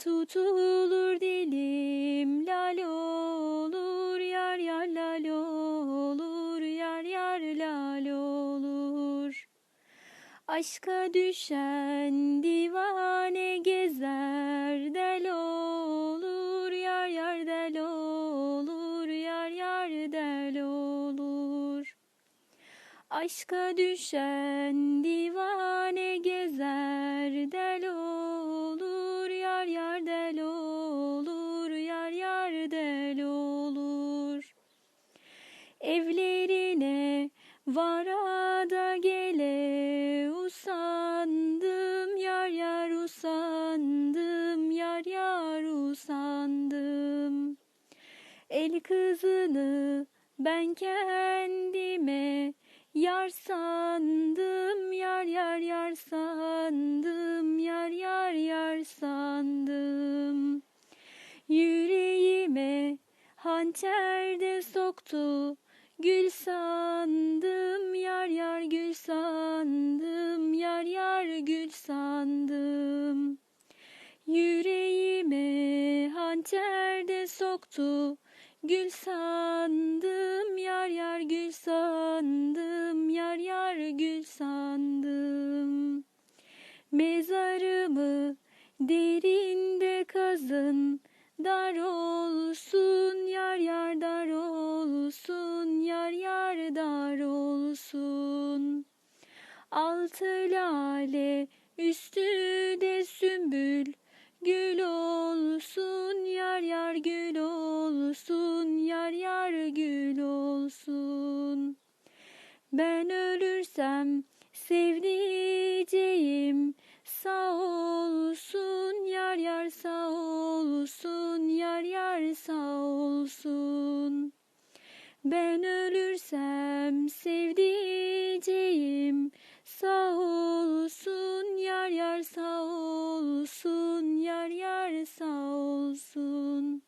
tutulur dilim lal olur yar yar lal olur yar yar lal olur. Aşka düşen divane gezer del olur yar yar del olur yar yar del olur. Aşka düşen divane gezer del olur Evlerine varada gele usandım yar yar usandım yar yar usandım. El kızını ben kendime yar sandım yar yar yar sandım yar yar yar sandım. Yüreğime hançer de soktu Gül sandım yar yar gül sandım yar yar gül sandım. Yüreğime hançer de soktu. Gül sandım yar yar gül sandım yar yar gül sandım. Mezarımı derinde kazın Dar olsun Altı lale üstü de sümbül. Gül olsun yar yar gül olsun yar yar gül olsun. Ben ölürsem sevdiceğim sağ olsun yar yar sağ olsun yar yar sağ olsun. Ben ölürsem sevdiceğim sağ olsun yar yar sağ olsun yar yar sağ olsun.